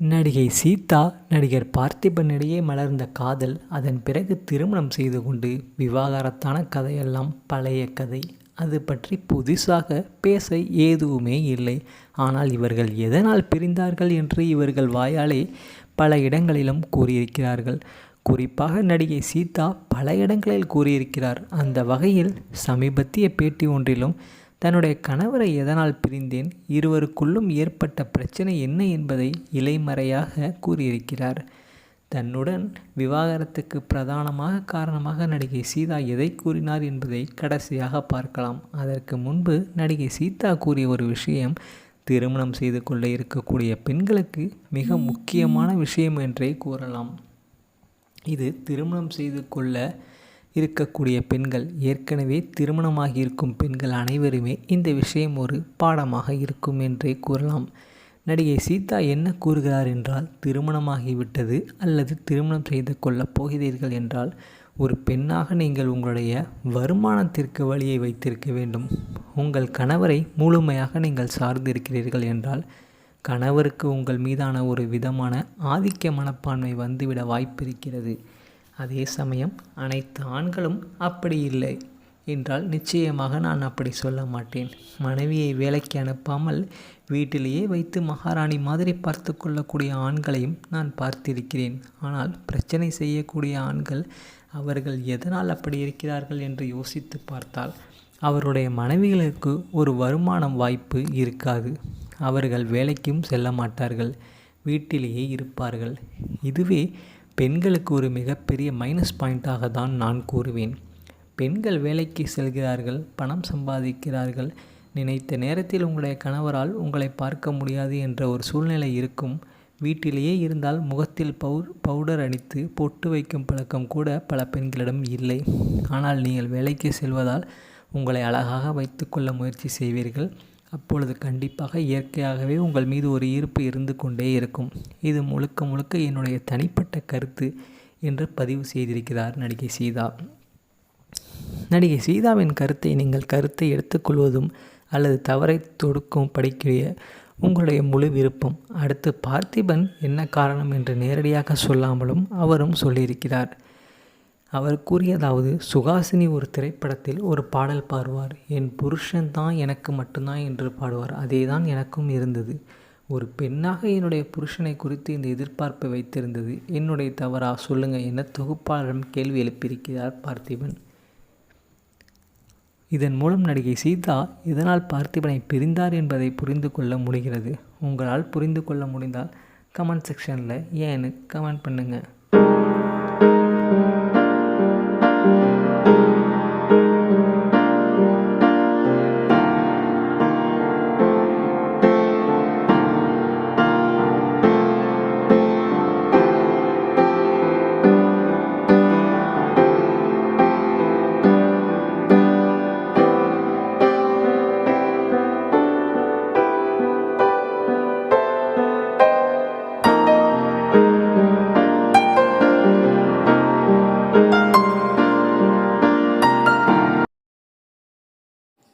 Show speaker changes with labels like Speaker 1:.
Speaker 1: நடிகை சீதா நடிகர் பார்த்திபனிடையே மலர்ந்த காதல் அதன் பிறகு திருமணம் செய்து கொண்டு விவாகரத்தான கதையெல்லாம் பழைய கதை. அது பற்றி புதுசாக பேச எதுவுமே இல்லை. ஆனால் இவர்கள் எதனால் பிரிந்தார்கள் என்று இவர்கள் வாயாலே பல இடங்களிலும் கூறியிருக்கிறார்கள். குறிப்பாக நடிகை சீதா பல இடங்களில் கூறியிருக்கிறார். அந்த வகையில் சமீபத்திய பேட்டி ஒன்றிலும் தன்னுடைய கணவரை எதனால் பிரிந்தேன்? இருவருக்குள்ளும் ஏற்பட்ட பிரச்சனை என்ன என்பதை இலைமறையாக கூறியிருக்கிறார். தன்னுடன் விவாகரத்துக்கு பிரதானமாக காரணமாக நடிகை சீதா எதை கூறினார் என்பதை கடைசியாக பார்க்கலாம். அதற்கு முன்பு நடிகை சீதா கூறிய ஒரு விஷயம் திருமணம் செய்து கொள்ள இருக்கக்கூடிய பெண்களுக்கு மிக முக்கியமான விஷயம் என்றே கூறலாம். இது திருமணம் செய்து கொள்ள இருக்கக்கூடிய பெண்கள் ஏற்கனவே திருமணமாகி இருக்கும் பெண்கள் அனைவருமே இந்த விஷயம் ஒரு பாடமாக இருக்கும் என்றே கூறலாம். நடிகை சீதா என்ன கூறுகிறார் என்றால் திருமணமாகிவிட்டது அல்லது திருமணம் செய்து கொள்ளப் போகிறீர்கள் என்றால் ஒரு பெண்ணாக நீங்கள் உங்களுடைய வருமானத்திற்கு வழியை வைத்திருக்க வேண்டும். உங்கள் கணவரை முழுமையாக நீங்கள் சார்ந்திருக்கிறீர்கள் என்றால் கணவருக்கு உங்கள் மீதான ஒரு விதமான ஆதிக்க மனப்பான்மை வந்துவிட வாய்ப்பிருக்கிறது. அதே சமயம் அனைத்து ஆண்களும் அப்படி இல்லை என்றால் நிச்சயமாக நான் அப்படி சொல்ல மாட்டேன். மனைவியை வேலைக்கு அனுப்பாமல் வீட்டிலேயே வைத்து மகாராணி மாதிரி பார்த்து கொள்ளக்கூடிய ஆண்களையும் நான் பார்த்திருக்கிறேன். ஆனால் பிரச்சனை செய்யக்கூடிய ஆண்கள் அவர்கள் எதனால் அப்படி இருக்கிறார்கள் என்று யோசித்து பார்த்தால் அவருடைய மனைவிகளுக்கு ஒரு வருமானம் வாய்ப்பு இருக்காது. அவர்கள் வேலைக்கும் செல்ல மாட்டார்கள் வீட்டிலேயே இருப்பார்கள். இதுவே பெண்களுக்கு ஒரு மிகப்பெரிய மைனஸ் பாயிண்ட்டாக தான் நான் கூறுவேன். பெண்கள் வேலைக்கு செல்கிறார்கள் பணம் சம்பாதிக்கிறார்கள். நினைத்த நேரத்தில் உங்களுடைய கணவரால் உங்களை பார்க்க முடியாது என்ற ஒரு சூழ்நிலை இருக்கும். வீட்டிலேயே இருந்தால் முகத்தில் பவுர் பவுடர் அடித்து பொட்டு வைக்கும் பழக்கம் கூட பல பெண்களிடம் இல்லை. ஆனால் நீங்கள் வேலைக்கு செல்வதால் உங்களை அழகாக வைத்துக்கொள்ள முயற்சி செய்வீர்கள். அப்பொழுது கண்டிப்பாக இயற்கையாகவே உங்கள் மீது ஒரு ஈர்ப்பு இருந்து கொண்டே இருக்கும். இது முழுக்க முழுக்க என்னுடைய தனிப்பட்ட கருத்து என்று பதிவு செய்திருக்கிறார் நடிகை சீதா. நடிகை சீதாவின் கருத்தை நீங்கள் கருத்தை எடுத்துக்கொள்வதும் அல்லது தவறை தொடுக்கும் படிக்கிற உங்களுடைய முழு விருப்பம். அடுத்து பார்த்திபன் என்ன காரணம் என்று நேரடியாக சொல்லாமலும் அவரும் சொல்லியிருக்கிறார். அவர் கூறியதாவது சுகாசினி ஒரு திரைப்படத்தில் ஒரு பாடல் பாடுவார். என் புருஷன் தான் எனக்கு மட்டும்தான் என்று பாடுவார். அதே தான் எனக்கும் இருந்தது. ஒரு பெண்ணாக என்னுடைய புருஷனை குறித்து இந்த எதிர்பார்ப்பை வைத்திருந்தது. என்னுடைய தவறா? சொல்லுங்கள் என தொகுப்பாளரிடம் கேள்வி எழுப்பியிருக்கிறார் பார்த்திபன். இதன் மூலம் நடிகை சீதா இதனால் பார்த்திபனை பிரிந்தார் என்பதை புரிந்து கொள்ள முடிகிறது. உங்களால் புரிந்து கொள்ள முடிந்தால் கமெண்ட் செக்ஷனில் ஏன்னு கமெண்ட் பண்ணுங்கள்